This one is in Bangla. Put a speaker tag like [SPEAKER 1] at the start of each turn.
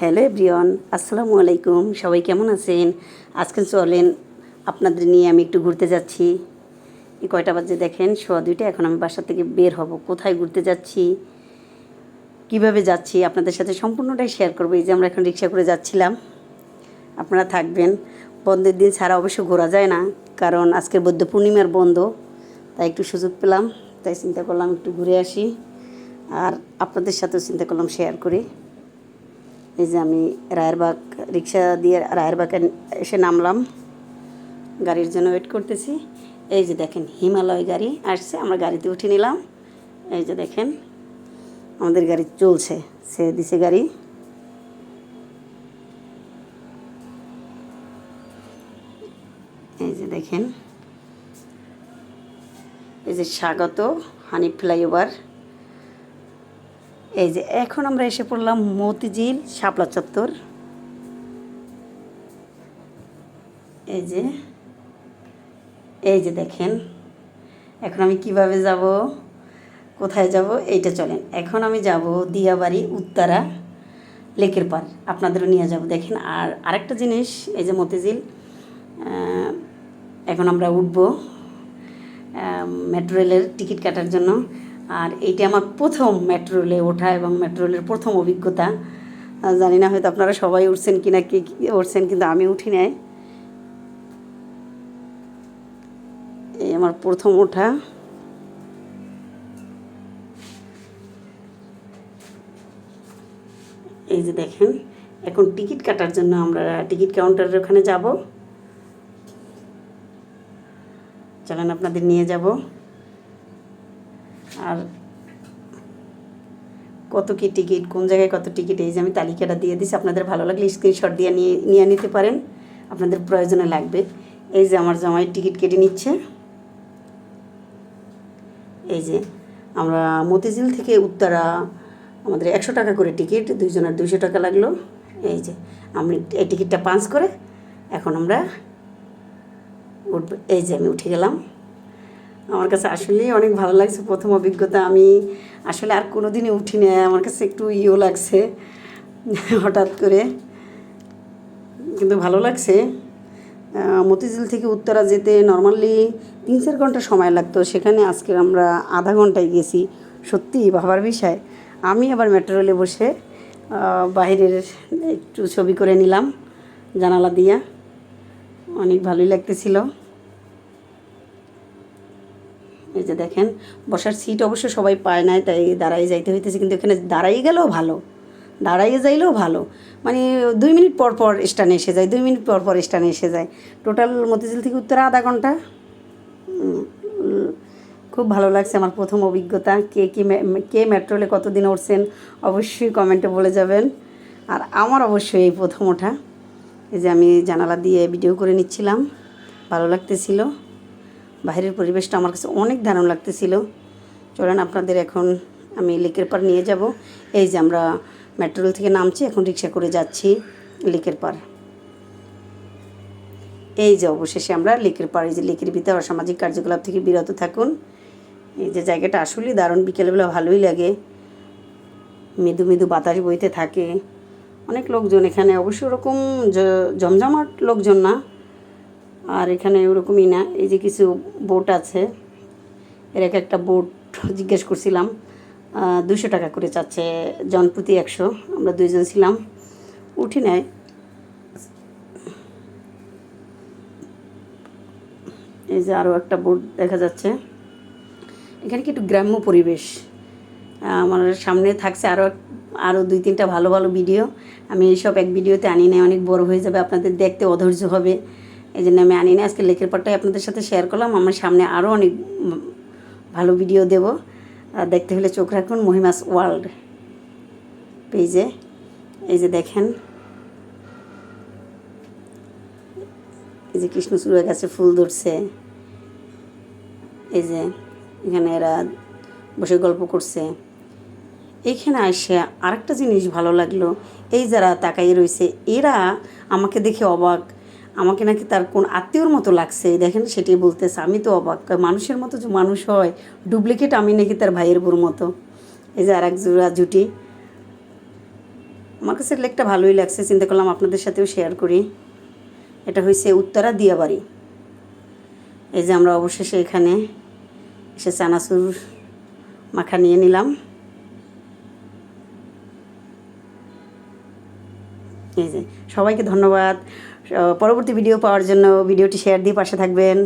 [SPEAKER 1] হ্যালো এভরিওয়ান, আসসালামু আলাইকুম। সবাই কেমন আছেন? আজকে চলেন আপনাদের নিয়ে আমি একটু ঘুরতে যাচ্ছি। এই কয়টা বাজে দেখেন, সোয়া দুইটা, এখন আমি বাসা থেকে বের হব। কোথায় ঘুরতে যাচ্ছি? কীভাবে যাচ্ছি? আপনাদের সাথে সম্পূর্ণটাই শেয়ার করব। এই যে আমরা এখন রিক্সা করে যাচ্ছিলাম। আপনারা থাকবেন। বন্ধের দিন ছাড়া অবশ্য ঘোরা যায় না, কারণ আজকের বৌদ্ধ পূর্ণিমার বন্ধ। তাই একটু সুযোগ পেলাম, তাই চিন্তা করলাম একটু ঘুরে আসি। আর আপনাদের সাথেও চিন্তা করলাম শেয়ার করি। এই যে আমি রায়েরবাগ রিক্সা দিয়ে রায়েরবাগে এসে নামলাম। গাড়ির জন্য ওয়েট করতেছি। এই যে দেখেন, হিমালয় গাড়ি আসছে, আমরা গাড়িতে উঠে নিলাম। এই যে দেখেন, আমাদের গাড়ি চলছে, সে দিছে গাড়ি। এই যে দেখেন, এই যে স্বাগত হানি ফ্লাইওভার এই যে, এখন আমরা এসে পড়লাম মতিঝিল শাপলা চত্বর। এই যে এই যে দেখেন, এখন আমি কীভাবে যাব, কোথায় যাব, এইটা চলেন। এখন আমি যাব দিয়াবাড়ি উত্তরা লেকের পার, আপনাদেরও নিয়ে যাব। দেখেন, আর আরেকটা জিনিস, এই যে মতিঝিল এখন আমরা উঠবো মেট্রো রেলের টিকিট কাটার জন্য। আর এইটা আমার প্রথম মেট্রো রেলে ওঠা এবং মেট্রো রেলের প্রথম অভিজ্ঞতা। জানি না হয়তো আপনারা সবাই উঠছেন কে কি উঠছেন, কিন্তু আমি উঠি নাই। এই আমার প্রথম ওঠা। এই যে দেখেন, এখন টিকিট কাটার জন্য আমরা টিকিট কাউন্টারের ওখানে যাব। চলেন আপনাদের নিয়ে যাব। আর কত কি টিকিট, কোন জায়গায় কত টিকিট, এই যে আমি তালিকাটা দিয়ে দিছি, আপনাদের ভালো লাগলে স্ক্রিনশট দিয়ে নিয়ে নিয়ে নিতে পারেন। আপনাদের প্রয়োজনে লাগবে। এই যে আমার জামাই টিকিট কেটে নিচ্ছে। এই যে আমরা মতিঝিল থেকে উত্তরা, আমাদের একশো টাকা করে টিকিট, দুইজনের দুইশো টাকা লাগল। এই যে আমি এই টিকিটটা পাঞ্চ করে এখন আমরা উঠব। এই যে আমি উঠে গেলাম। আমার কাছে আসলেই অনেক ভালো লাগছে। প্রথম অভিজ্ঞতা আমি আসলে আর কোনো দিনই উঠি না আমার কাছে একটু ইয়েও লাগছে হঠাৎ করে। কিন্তু ভালো লাগছে। মতিঝিল থেকে উত্তরা যেতে নর্মালি তিন চার ঘণ্টা সময় লাগতো সেখানে আজকে আমরা আধা ঘন্টায় গেছি। সত্যি ভাবার বিষয়। আমি আবার মেট্রো বসে আহ, বাইরের একটু ছবি করে নিলাম জানালা দিয়া। অনেক ভালোই লাগতেছিল। এই যে দেখেন, বসার সিট অবশ্য সবাই পায় না, তাই দাঁড়াই যাইতে হইতেছে, কিন্তু এখানে দাঁড়াই গেলেও ভালো। দাঁড়াইয়ে যাইলেও ভালো। মানে দুই মিনিট পর পর স্টানে এসে যায়, দুই মিনিট পর পর স্টানে এসে যায়। টোটাল মতিঝিল থেকে উত্তরে আধা ঘণ্টা। খুব ভালো লাগছে আমার প্রথম অভিজ্ঞতা। কে কি কে মেট্রোলে কতদিন উঠছেন, অবশ্যই কমেন্টে বলে যাবেন। আর আমার অবশ্যই এই প্রথম ওঠা। এই যে আমি জানালা দিয়ে ভিডিও করে নিচ্ছিলাম। ভালো লাগতেছিল। বাইরের পরিবেশটা আমার কাছে অনেক দারুণ লাগতেছিল। চলেন আপনাদের এখন আমি লেকের পার নিয়ে যাব। এই যে আমরা মেট্রোল থেকে নামছি, এখন রিক্সা করে যাচ্ছি লেকের পার এই যে অবশেষে আমরা লেকের এই যে লেকের ভিতরে অসামাজিক কার্যকলাপ থেকে বিরত থাকুন। এই যে জায়গাটা আসলেই দারুণ, বিকেলবেলা ভালোই লাগে। মৃদু মৃদু বাতাস বইতে থাকে। অনেক লোকজন এখানে, অবশ্য ওরকম জমজমাট লোকজন না। আর এখানে ওরকমই না, এই যে কিছু বোট আছে, এর এক একটা বোট জিজ্ঞেস করছিলাম দুশো টাকা করে চাচ্ছে জন প্রতি একশো, আমরা দুইজন ছিলাম, উঠি নেয় এই যে আরও একটা বোট দেখা যাচ্ছে। এখানে কি একটু গ্রাম্য পরিবেশ আমার সামনে থাকছে আরও আরও দুই তিনটা ভালো ভালো ভিডিও। আমি এইসব এক ভিডিওতে আনি নাই, অনেক বড় হয়ে যাবে, আপনাদের দেখতে অধৈর্য হবে। এই জন্য আমি আনি না আজকে লেকের পাটটাই আপনাদের সাথে শেয়ার করলাম। আমার সামনে আরও অনেক ভালো ভিডিও দেব। দেখতে হলে চোখ রাখুন, মহিমাস ওয়ার্ল্ড পেজে। এই যে দেখেন। এই যে কৃষ্ণচূড়া গাছে ফুল ধরছে। এই যে এখানে এরা বসে গল্প করছে। এইখানে আসে আরেকটা জিনিস ভালো লাগল। এই যারা তাকাই রয়েছে, এরা আমাকে দেখে অবাক। আমাকে নাকি তার কোন আত্মীয়র মতো লাগছে দেখেন সেটাই বলতেছে। আমি তো অবাক মানুষের মতো যে মানুষ হয়, ডুপ্লিকেট আমি নাকি তার ভাইয়ের বোর মতো। এই যে আর এক জোড়া জুটি। আমার কাছে লেকটা ভালোই লাগছে, চিন্তা করলাম আপনাদের সাথেও শেয়ার করি। এটা হয়েছে উত্তরা দিয়াবাড়ি। এই যে আমরা অবশেষে এখানে এসে চানাচুর মাখা নিয়ে নিলাম। সবাইকে ধন্যবাদ। পরবর্তী ভিডিও পাওয়ার জন্য ভিডিওটি শেয়ার দিয়ে পাশে থাকবেন।